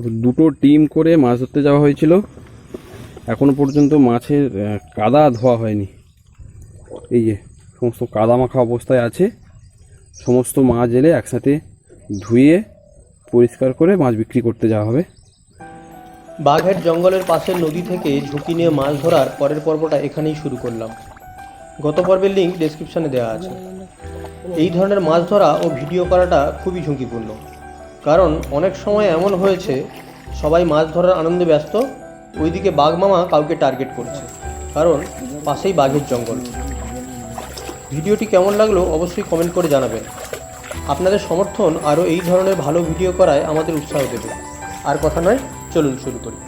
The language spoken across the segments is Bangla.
দুটো টিম করে মাছ ধরতে যাওয়া হয়েছিল। এখনও পর্যন্ত মাছের কাদা ধোয়া হয়নি। এই যে, সমস্ত কাদা মাখা অবস্থায় আছে। সমস্ত মাছ এলে একসাথে ধুয়ে পরিষ্কার করে মাছ বিক্রি করতে যাওয়া হবে। বাঘের জঙ্গলের পাশের নদী থেকে ঝুঁকি নিয়ে মাছ ধরার পরের পর্বটা এখানেই শুরু করলাম। গত পর্বের লিঙ্ক ডেসক্রিপশনে দেওয়া আছে। এই ধরনের মাছ ধরা ও ভিডিও করাটা খুবই ঝুঁকিপূর্ণ। কারণ অনেক সময় এমন হয়েছে, সবাই মাছ ধরার আনন্দে ব্যস্ত, ওইদিকে বাঘ মামা কাউকে টার্গেট করছে। কারণ পাশেই বাঘের জঙ্গল। ভিডিওটি কেমন লাগল অবশ্যই কমেন্ট করে জানাবেন। আপনাদের সমর্থন আরও এই ধরনের ভালো ভিডিও করায় আমাদের উৎসাহ দেবে। আর কথা নয়, চলুন শুরু করি।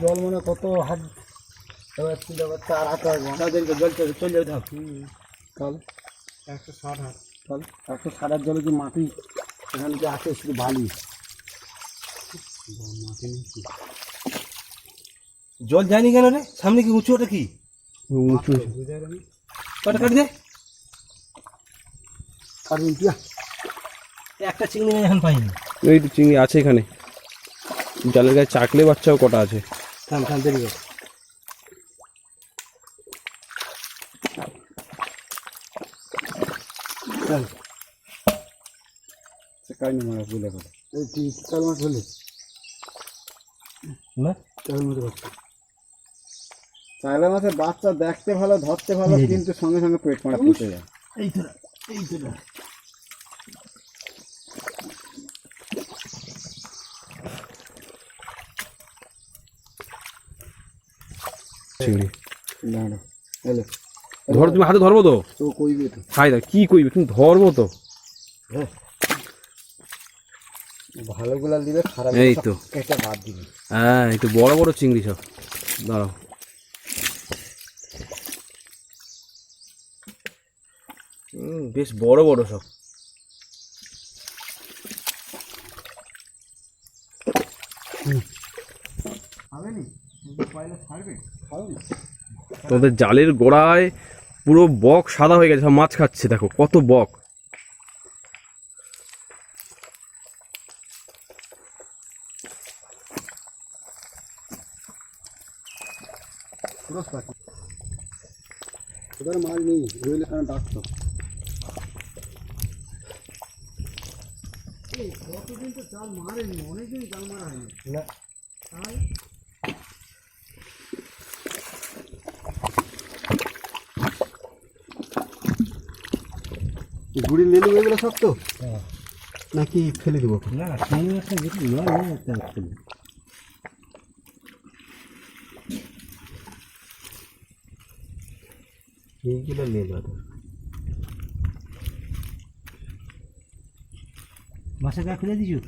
জল মানে কত হাত এবার ছিল এবার চার হাত আসব জল জল চলে চলে যেতে হবে তাহলে একশো ষাট হাত। তাহলে একশো ষাট হাত জলে যে মাটি এখানে যে আছে শুধু বালি? জল যায়নি কেন রে? সামনে কি উঁচু ওটা কি? উঁচু। কটা কাটি দে কাটুন একটা চিংড়ি এখন পাইনি। এই চিংড়ি আছে এখানে। জালের গায়ে চাকলে বাচ্চাও কটা আছে? থাম থাম দেরি মারা বলে কাল মাছ হলে। না? কাল মাছ বাচ্চা। চাইলা মাছের বাচ্চা দেখতে ভালো ধরতে ভালো কিন্তু সঙ্গে সঙ্গে পেট মারা ফুটে যায়। এই তো এই তো চিংড়ি। না না। হ্যালো ধর তুমি হাতে ধরবো তো? তো কইবে তো। হাই দা কি কইবে? তুমি ধরবো তো। ভালোগুলা দিবে খারাপ এই তো। কেটে বাদ দিবে। হ্যাঁ এই তো বড় বড় চিংড়ি সব। দাঁড়াও। হুম, বেশ বড় বড় সব। খাবে তোমাদের জালের গোড়ায় পুরো বক সাদা হয়ে গেছে সব মাছ খাচ্ছে দেখো কত বক। মাছ নেই ডাকতো। কতদিন তো জাল মারেনি অনেকদিন জাল মারা হয়নি। না। গুড়ি লেলু এগুলো সব তো? নাকি ফেলে দেবো? না সামনে একটা নয় নয় একটা এইগুলো লেলু বাসা গা খুলে দিছো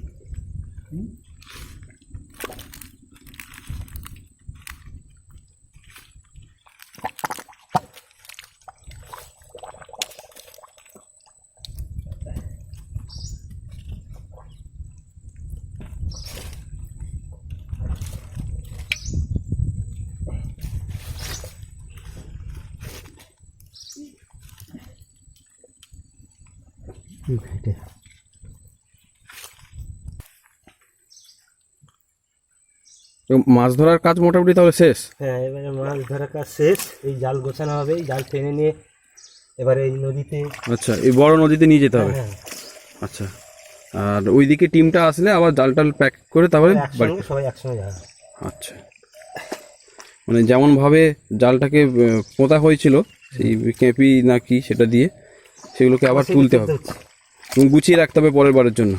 তো মাছ ধরার কাজ মোটামুটি তাহলে শেষ? হ্যাঁ এবারে মাছ ধরা কাজ শেষ। এই জাল গোছানো হবে এই জাল টেনে নিয়ে এবারে এই নদীতে আচ্ছা এই বড় নদীতে নিয়ে যেতে হবে? হ্যাঁ আচ্ছা আর ওইদিকে টিমটা আসলে আবার জাল টাল প্যাক করে তারপরে সবাই একসঙ্গে যাবে। আচ্ছা। মানে যেমনভাবে জালটাকে আহ, পোঁতা হয়েছিল সেই কেঁপি না কি সেটা দিয়ে সেগুলোকে আবার তুলতে হবে। গুছিয়ে রাখতে হবে পরের বারের জন্য।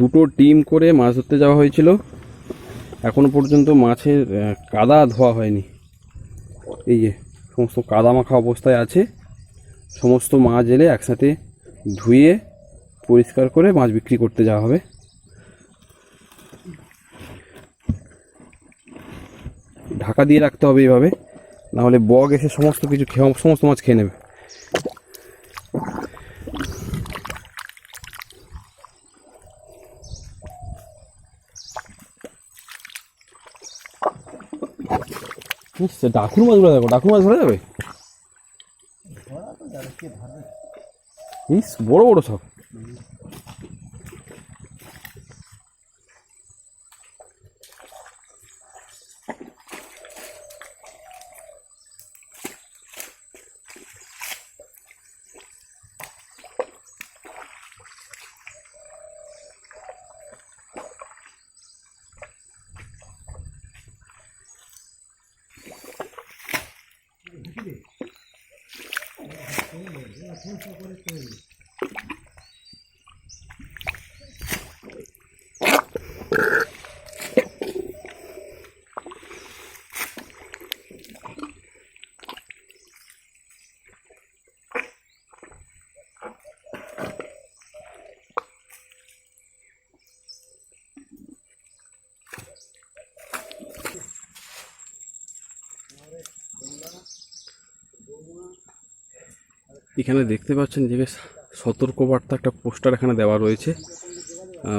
দুটো টিম করে মাছ ধরতে যাওয়া হয়েছিল। এখনও পর্যন্ত মাছের কাদা ধোয়া হয়নি। এই যে, সমস্ত কাদা মাখা অবস্থায় আছে। সমস্ত মাছ এলে একসাথে ধুয়ে, পরিষ্কার করে মাছ বিক্রি করতে যাওয়া হবে। ঢাকা দিয়ে রাখতে হবে এইভাবে নাহলে বগ এসে সমস্ত কিছু খেয়ে, সমস্ত মাছ খেয়ে নেবে। ডাকুর মাছগুলো দেখো ডাকুর মাছ ধরা যাবে? ইস বড় বড় সব। tem, tem, tem, tem, এখানে দেখতে পাচ্ছেন যে সতর্কবার্তা একটা পোস্টার এখানে দেওয়া রয়েছে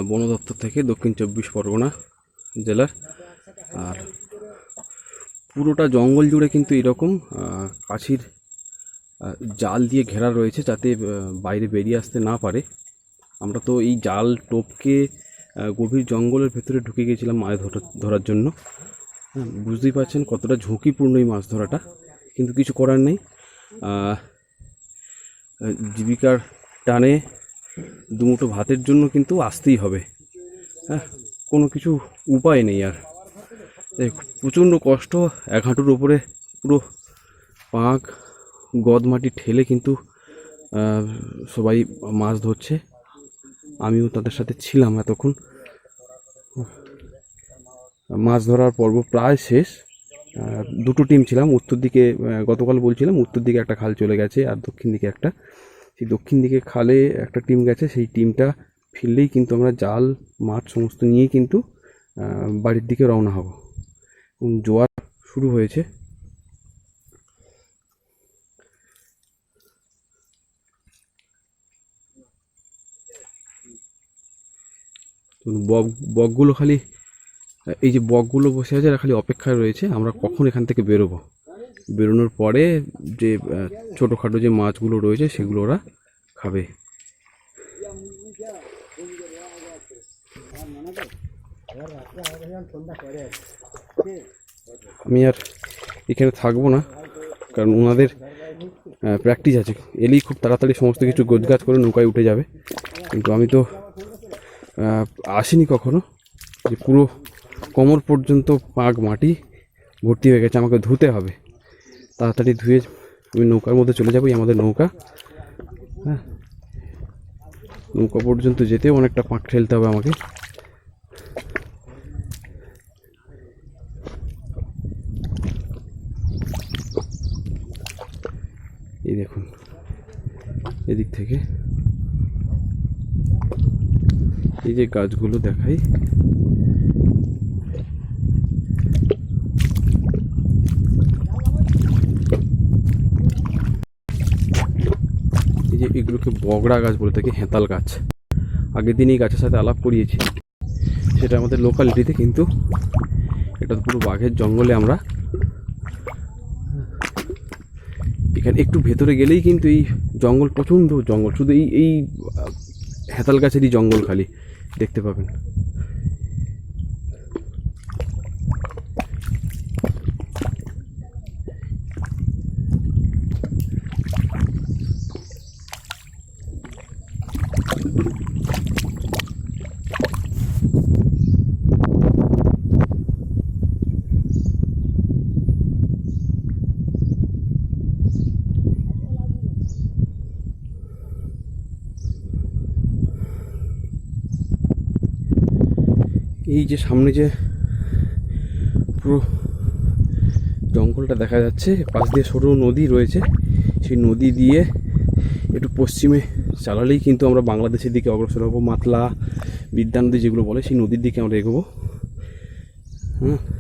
বন দপ্তর থেকে দক্ষিণ চব্বিশ পরগনা জেলার। আর পুরোটা জঙ্গল জুড়ে কিন্তু এরকম কাছির জাল দিয়ে ঘেরা রয়েছে যাতে বাইরে বেরিয়ে আসতে না পারে। আমরা তো এই জাল টোপকে গভীর জঙ্গলের ভেতরে ঢুকে গিয়েছিলাম মাছ ধরা, ধরার জন্য। বুঝতেই পারছেন কতটা ঝুঁকিপূর্ণ এই মাছ ধরাটা, কিন্তু কিছু করার নেই। জীবিকার টানে দুমুঠো ভাতের জন্য কিন্তু আসতেই হবে। হ্যাঁ কোনো কিছু উপায় নেই আর। প্রচণ্ড কষ্ট, এক হাঁটুর ওপরে পুরো পাঁক, গদ মাটি ঠেলে কিন্তু সবাই মাছ ধরছে। আমিও তাদের সাথে ছিলাম এতক্ষণ। মাছ ধরার পর্ব প্রায় শেষ। দুটো টিম ছিলাম। উত্তর দিকে গতকাল বলছিলাম, উত্তর দিকে একটা খাল চলে গেছে আর দক্ষিণ দিকে একটা। সেই দক্ষিণ দিকে খালে একটা টিম গেছে। সেই টিমটা ফিরলেই কিন্তু আমরা জাল, মাঠ সমস্ত নিয়েই কিন্তু বাড়ির দিকে রওনা হব। এবং জোয়ার শুরু হয়েছে। বক, বকগুলো খালি এই যে বকগুলো বসে আছে, এরা খালি অপেক্ষায় রয়েছে, আমরা কখন এখান থেকে বেরোবো? বেরোনোর পরে যে ছোটোখাটো যে মাছগুলো রয়েছে, সেগুলো ওরা খাবে। আমি আর এখানে থাকব না, কারণ ওনাদের প্র্যাকটিস আছে। এলেই খুব তাড়াতাড়ি সমস্ত কিছু গোছগাছ করে নৌকায় উঠে যাবে। কিন্তু আমি তো আসিনি কখনো। যে পুরো কোমর পর্যন্ত পাক মাটি ভর্তি হয়ে গেছে, আমাকে ধুতে হবে। তাড়াতাড়ি ধুয়ে আমি নৌকার মধ্যে চলে যাব আমাদের নৌকা। হ্যাঁ। নৌকা পর্যন্ত যেতেও অনেকটা পাক ঠেলতে হবে আমাকে। এই দেখুন, এদিক থেকে। এই যে গাছগুলো দেখাই। যে এগুলোকে বগড়া গাছ বলে থাকি হেঁতাল গাছ। আগের দিন এই গাছের সাথে আলাপ করিয়েছি। সেটা আমাদের লোকালিটিতে কিন্তু এটা পুরো বাঘের জঙ্গলে আমরা এখানে একটু ভেতরে গেলেই কিন্তু এই জঙ্গল প্রচণ্ড জঙ্গল। শুধু এই এই হেঁতাল গাছেরই জঙ্গল খালি। দেখতে পাবেন। এই যে সামনে যে পুরো জঙ্গলটা দেখা যাচ্ছে, পাশ দিয়ে সরু নদী রয়েছে। সেই নদী দিয়ে একটু পশ্চিমে চালালেই কিন্তু আমরা বাংলাদেশের দিকে অগ্রসর হব। মাতলা, বিদ্যা নদী যেগুলো বলে, সেই নদীর দিকে আমরা এগোবো। হ্যাঁ।